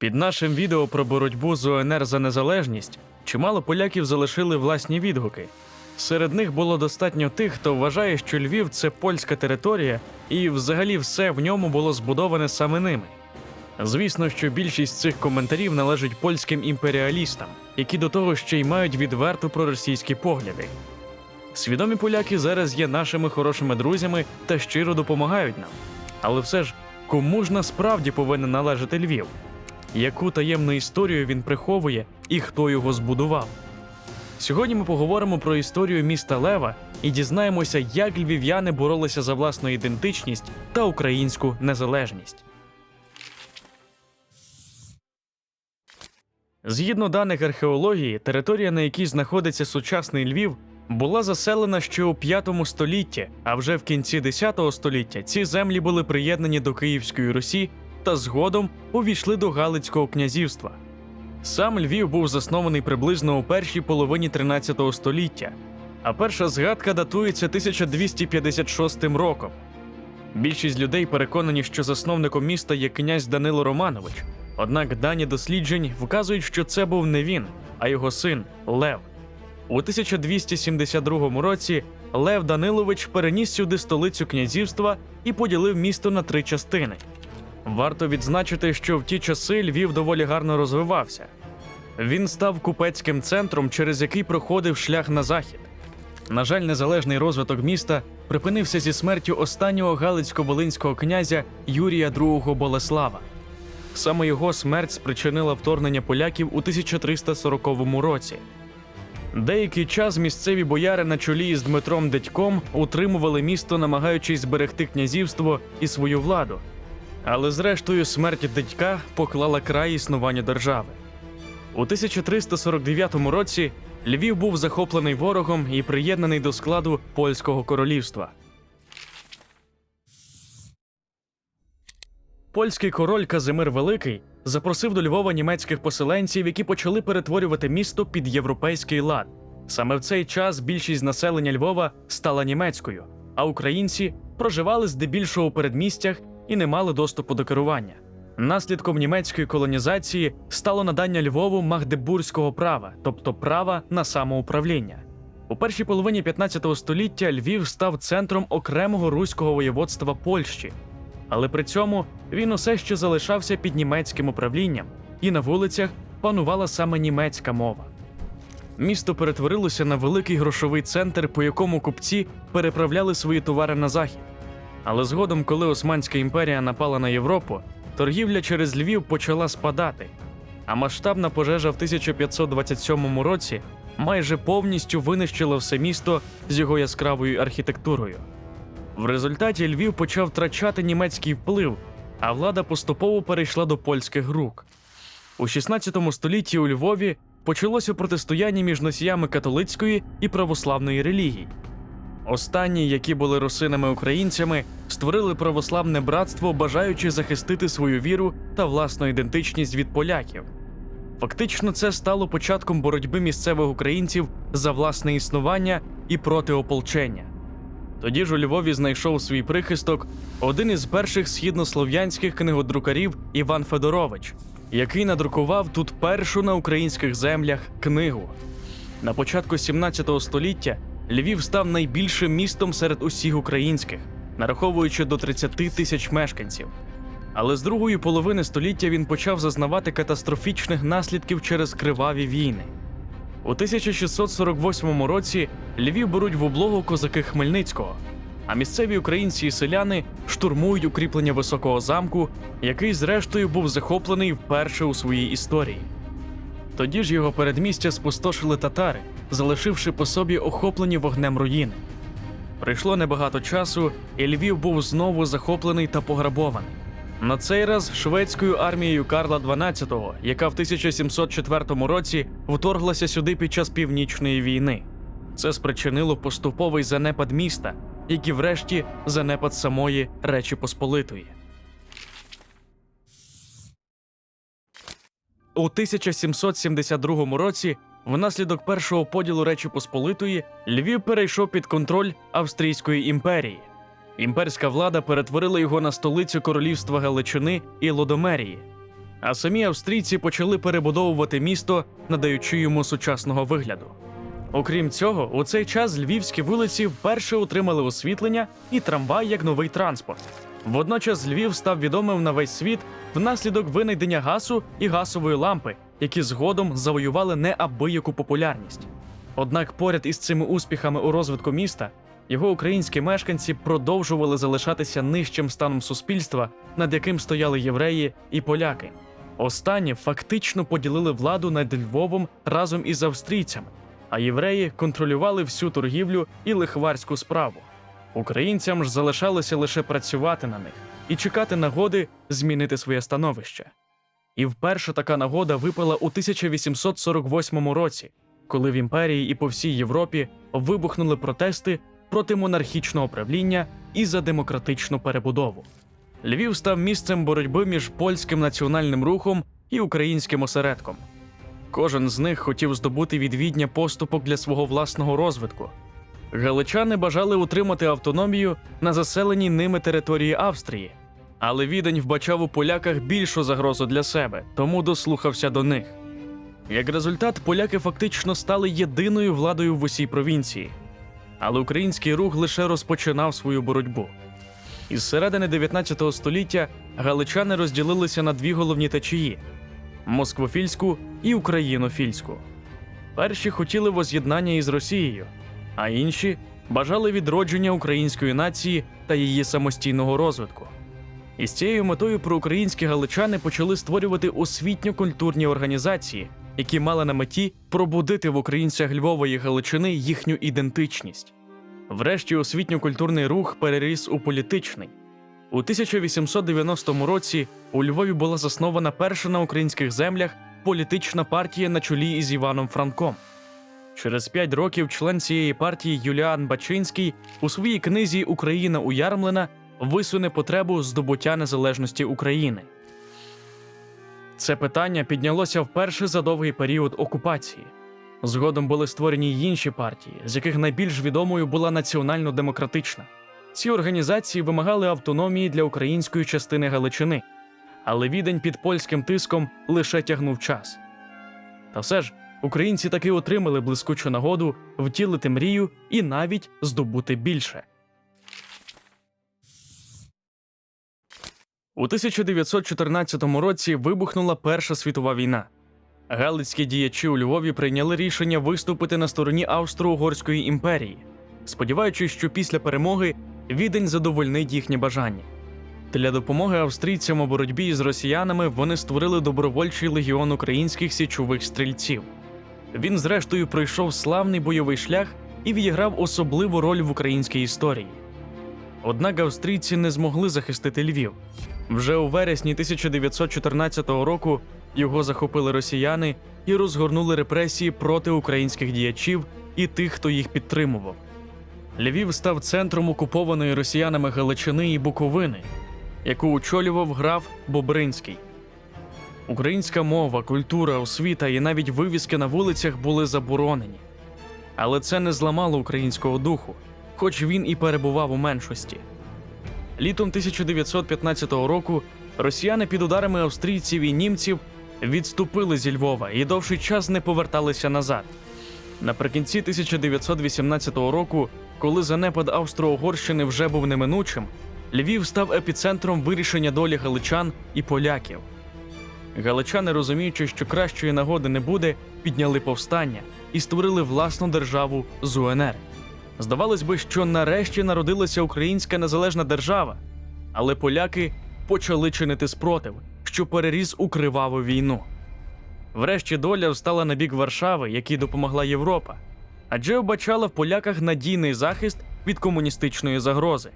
Під нашим відео про боротьбу з ОНР за незалежність чимало поляків залишили власні відгуки. Серед них було достатньо тих, хто вважає, що Львів це польська територія, і взагалі все в ньому було збудоване саме ними. Звісно, що більшість цих коментарів належить польським імперіалістам, які до того ще й мають відверто проросійські погляди. Свідомі поляки зараз є нашими хорошими друзями та щиро допомагають нам. Але все ж, кому ж насправді повинен належати Львів? Яку таємну історію він приховує і хто його збудував? Сьогодні ми поговоримо про історію міста Лева і дізнаємося, як львів'яни боролися за власну ідентичність та українську незалежність. Згідно даних археології, територія, на якій знаходиться сучасний Львів, була заселена ще у 5 столітті, а вже в кінці 10 століття ці землі були приєднані до Київської Русі та згодом увійшли до Галицького князівства. Сам Львів був заснований приблизно у першій половині 13 століття, а перша згадка датується 1256 роком. Більшість людей переконані, що засновником міста є князь Данило Романович. Однак дані досліджень вказують, що це був не він, а його син Лев. У 1272 році Лев Данилович переніс сюди столицю князівства і поділив місто на три частини. Варто відзначити, що в ті часи Львів доволі гарно розвивався. Він став купецьким центром, через який проходив шлях на захід. На жаль, незалежний розвиток міста припинився зі смертю останнього галицько-волинського князя Юрія II Болеслава. Саме його смерть спричинила вторгнення поляків у 1340 році. Деякий час місцеві бояри на чолі з Дмитром Дедьком утримували місто, намагаючись зберегти князівство і свою владу. Але зрештою смерть Дедька поклала край існуванню держави. У 1349 році Львів був захоплений ворогом і приєднаний до складу польського королівства. Польський король Казимир Великий запросив до Львова німецьких поселенців, які почали перетворювати місто під європейський лад. Саме в цей час більшість населення Львова стала німецькою, а українці проживали здебільшого у передмістях і не мали доступу до керування. Наслідком німецької колонізації стало надання Львову магдебурзького права, тобто права на самоуправління. У першій половині 15 століття Львів став центром окремого руського воєводства Польщі, але при цьому він усе ще залишався під німецьким управлінням, і на вулицях панувала саме німецька мова. Місто перетворилося на великий грошовий центр, по якому купці переправляли свої товари на захід. Але згодом, коли Османська імперія напала на Європу, торгівля через Львів почала спадати, а масштабна пожежа в 1527 році майже повністю винищила все місто з його яскравою архітектурою. В результаті Львів почав втрачати німецький вплив, а влада поступово перейшла до польських рук. У 16 столітті у Львові почалося протистояння між носіями католицької і православної релігій. Останні, які були русинами-українцями, створили православне братство, бажаючи захистити свою віру та власну ідентичність від поляків. Фактично, це стало початком боротьби місцевих українців за власне існування і проти ополчення. Тоді ж у Львові знайшов свій прихисток один із перших східнослов'янських книгодрукарів Іван Федорович, який надрукував тут першу на українських землях книгу. На початку 17 століття Львів став найбільшим містом серед усіх українських, нараховуючи до 30 тисяч мешканців. Але з другої половини століття він почав зазнавати катастрофічних наслідків через криваві війни. У 1648 році Львів беруть в облогу козаки Хмельницького, а місцеві українці і селяни штурмують укріплення високого замку, який, зрештою, був захоплений вперше у своїй історії. Тоді ж його передмістя спустошили татари, залишивши по собі охоплені вогнем руїни. Прийшло небагато часу, і Львів був знову захоплений та пограбований. На цей раз шведською армією Карла XII, яка в 1704 році вторглася сюди під час північної війни. Це спричинило поступовий занепад міста, як і врешті занепад самої Речі Посполитої. У 1772 році, внаслідок першого поділу Речі Посполитої, Львів перейшов під контроль Австрійської імперії. Імперська влада перетворила його на столицю королівства Галичини і Лодомерії. а самі австрійці почали перебудовувати місто, надаючи йому сучасного вигляду. Окрім цього, у цей час львівські вулиці вперше отримали освітлення і трамвай як новий транспорт. Водночас Львів став відомим на весь світ внаслідок винайдення газу і газової лампи, які згодом завоювали неабияку популярність. Однак поряд із цими успіхами у розвитку міста його українські мешканці продовжували залишатися нижчим станом суспільства, над яким стояли євреї і поляки. Останні фактично поділили владу над Львовом разом із австрійцями, а євреї контролювали всю торгівлю і лихварську справу. Українцям ж залишалося лише працювати на них і чекати нагоди змінити своє становище. І вперше така нагода випала у 1848 році, коли в імперії і по всій Європі вибухнули протести проти монархічного правління і за демократичну перебудову. Львів став місцем боротьби між польським національним рухом і українським осередком. Кожен з них хотів здобути від Відня поступок для свого власного розвитку. Галичани бажали утримати автономію на заселеній ними території Австрії, але Відень вбачав у поляках більшу загрозу для себе, тому дослухався до них. Як результат, поляки фактично стали єдиною владою в усій провінції, але український рух лише розпочинав свою боротьбу. Із середини 19 століття галичани розділилися на дві головні течії москвофільську і українофільську. Перші хотіли воз'єднання із Росією, а інші бажали відродження української нації та її самостійного розвитку. І з цією метою проукраїнські галичани почали створювати освітньо-культурні організації, які мали на меті пробудити в українцях Львова і Галичини їхню ідентичність. Врешті освітньо-культурний рух переріс у політичний. У 1890 році у Львові була заснована перша на українських землях політична партія на чолі із Іваном Франком. Через п'ять років член цієї партії Юліан Бачинський у своїй книзі Україна уярмлена висуне потребу здобуття незалежності України. Це питання піднялося вперше за довгий період окупації. Згодом були створені й інші партії, з яких найбільш відомою була національно-демократична. Ці організації вимагали автономії для української частини Галичини, але відень під польським тиском лише тягнув час. Та все ж українці таки отримали блискучу нагоду втілити мрію і навіть здобути більше. У 1914 році вибухнула Перша світова війна. Галицькі діячі у Львові прийняли рішення виступити на стороні Австро-Угорської імперії, сподіваючись, що після перемоги відень задовольнить їхні бажання. Для допомоги австрійцям у боротьбі з росіянами вони створили добровольчий легіон українських січових стрільців. Він, зрештою, пройшов славний бойовий шлях і відіграв особливу роль в українській історії. Однак австрійці не змогли захистити Львів. Вже у вересні 1914 року його захопили росіяни і розгорнули репресії проти українських діячів і тих, хто їх підтримував. Львів став центром окупованої росіянами Галичини і Буковини, яку очолював граф Бобринський. Українська мова, культура, освіта і навіть вивіски на вулицях були заборонені. Але це не зламало українського духу, хоч він і перебував у меншості. Літом 1915 року росіяни під ударами австрійців і німців відступили зі Львова і довший час не поверталися назад. Наприкінці 1918 року, коли занепад Австро-Угорщини вже був неминучим, Львів став епіцентром вирішення долі галичан і поляків. Галичани, розуміючи, що кращої нагоди не буде, підняли повстання і створили власну державу з УНР. Здавалось би, що нарешті народилася українська незалежна держава, але поляки почали чинити спротив, що переріс у криваву війну. Врешті доля встала на бік Варшави, якій допомогла Європа, адже обачала в поляках надійний захист від комуністичної загрози.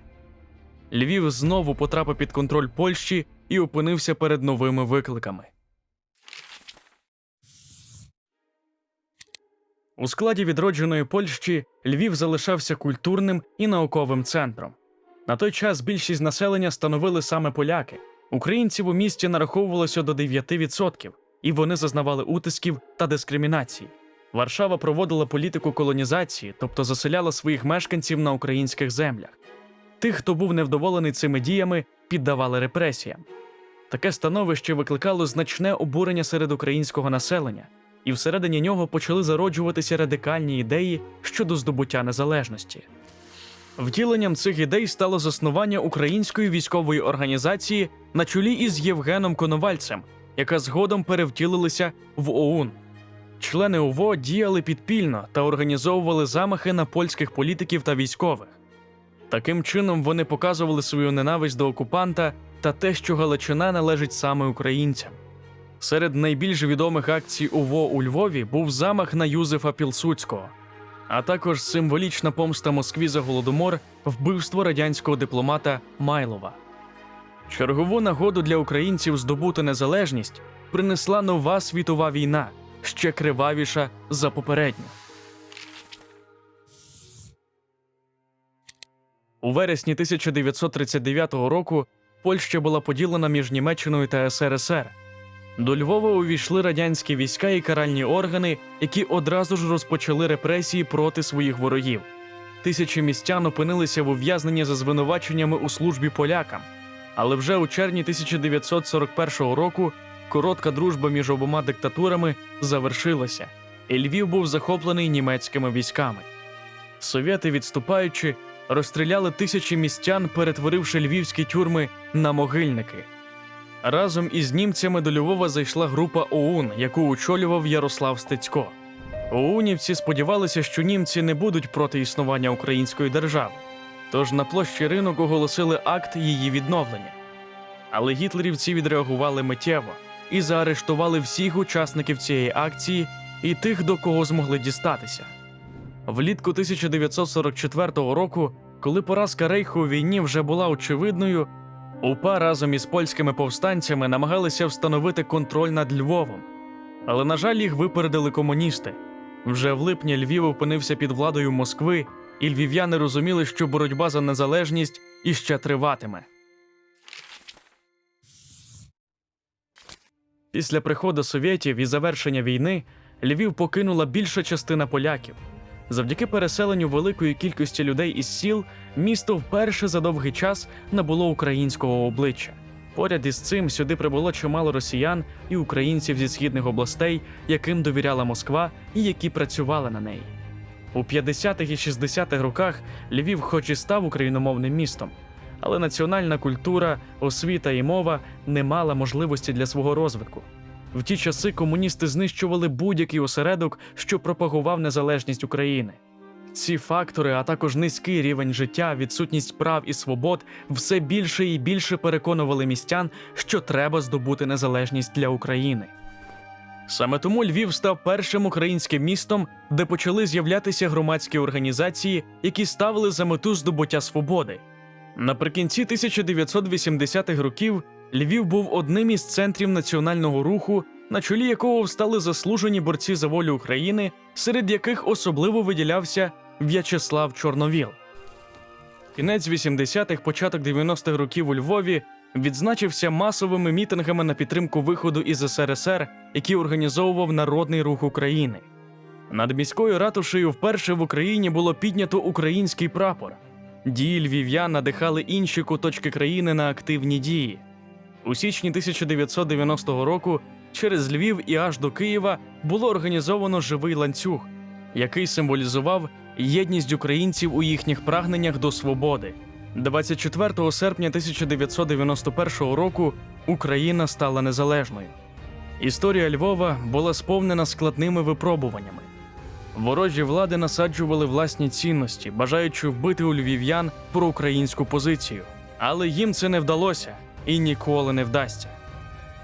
Львів знову потрапив під контроль Польщі і опинився перед новими викликами. У складі відродженої Польщі Львів залишався культурним і науковим центром. На той час більшість населення становили саме поляки. Українців у місті нараховувалося до 9%, і вони зазнавали утисків та дискримінації. Варшава проводила політику колонізації, тобто заселяла своїх мешканців на українських землях. Тих, хто був невдоволений цими діями, піддавали репресіям. Таке становище викликало значне обурення серед українського населення, і всередині нього почали зароджуватися радикальні ідеї щодо здобуття незалежності. Втіленням цих ідей стало заснування української військової організації на чолі із Євгеном Коновальцем, яка згодом перевтілилася в ОУН. Члени УВО діяли підпільно та організовували замахи на польських політиків та військових. Таким чином вони показували свою ненависть до окупанта та те, що Галичина належить саме українцям. Серед найбільш відомих акцій УВО у Львові був замах на Юзефа Пілсуцького, а також символічна помста Москві за голодомор, вбивство радянського дипломата Майлова. Чергову нагоду для українців здобути незалежність принесла нова світова війна, ще кривавіша за попередню. У вересні 1939 року Польща була поділена між Німеччиною та СРСР. До Львова увійшли радянські війська і каральні органи, які одразу ж розпочали репресії проти своїх ворогів. Тисячі містян опинилися в ув'язненні за звинуваченнями у службі полякам. Але вже у червні 1941 року коротка дружба між обома диктатурами завершилася, і Львів був захоплений німецькими військами. Совєти, відступаючи, розстріляли тисячі містян, перетворивши львівські тюрми на могильники. Разом із німцями до Львова зайшла група ОУН, яку очолював Ярослав Стецько. ОУНівці сподівалися, що німці не будуть проти існування української держави. Тож на площі ринок оголосили акт її відновлення. Але гітлерівці відреагували миттєво і заарештували всіх учасників цієї акції і тих, до кого змогли дістатися. Влітку 1944 року, коли поразка Рейху у війні вже була очевидною, УПА разом із польськими повстанцями намагалися встановити контроль над Львовом. Але, на жаль, їх випередили комуністи. Вже в липні Львів опинився під владою Москви, і львів'яни розуміли, що боротьба за незалежність іще триватиме. Після приходу совєтів і завершення війни Львів покинула більша частина поляків. Завдяки переселенню великої кількості людей із сіл, місто вперше за довгий час набуло українського обличчя. Поряд із цим сюди прибуло чимало росіян і українців зі східних областей, яким довіряла Москва і які працювали на неї. У 50-х і 60-х роках Львів, хоч і став україномовним містом, але національна культура, освіта і мова не мала можливості для свого розвитку. В ті часи комуністи знищували будь-який осередок, що пропагував незалежність України. Ці фактори, а також низький рівень життя, відсутність прав і свобод, все більше і більше переконували містян, що треба здобути незалежність для України. Саме тому Львів став першим українським містом, де почали з'являтися громадські організації, які ставили за мету здобуття свободи. Наприкінці 1980-х років Львів був одним із центрів національного руху, на чолі якого встали заслужені борці за волю України, серед яких особливо виділявся В'ячеслав Чорновіл. Кінець 80-х, початок 90-х років у Львові відзначився масовими мітингами на підтримку виходу із СРСР, які організовував Народний рух України. Над міською ратушею вперше в Україні було піднято український прапор. Дії львів'ян надихали інші куточки країни на активні дії. У січні 1990 року через Львів і аж до Києва було організовано живий ланцюг, який символізував єдність українців у їхніх прагненнях до свободи. 24 серпня 1991 року Україна стала незалежною. Історія Львова була сповнена складними випробуваннями. Ворожі влади насаджували власні цінності, бажаючи вбити у львів'ян проукраїнську позицію. Але їм це не вдалося і ніколи не вдасться.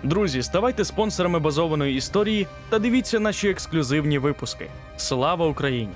Друзі, ставайте спонсорами базованої історії та дивіться наші ексклюзивні випуски. Слава Україні!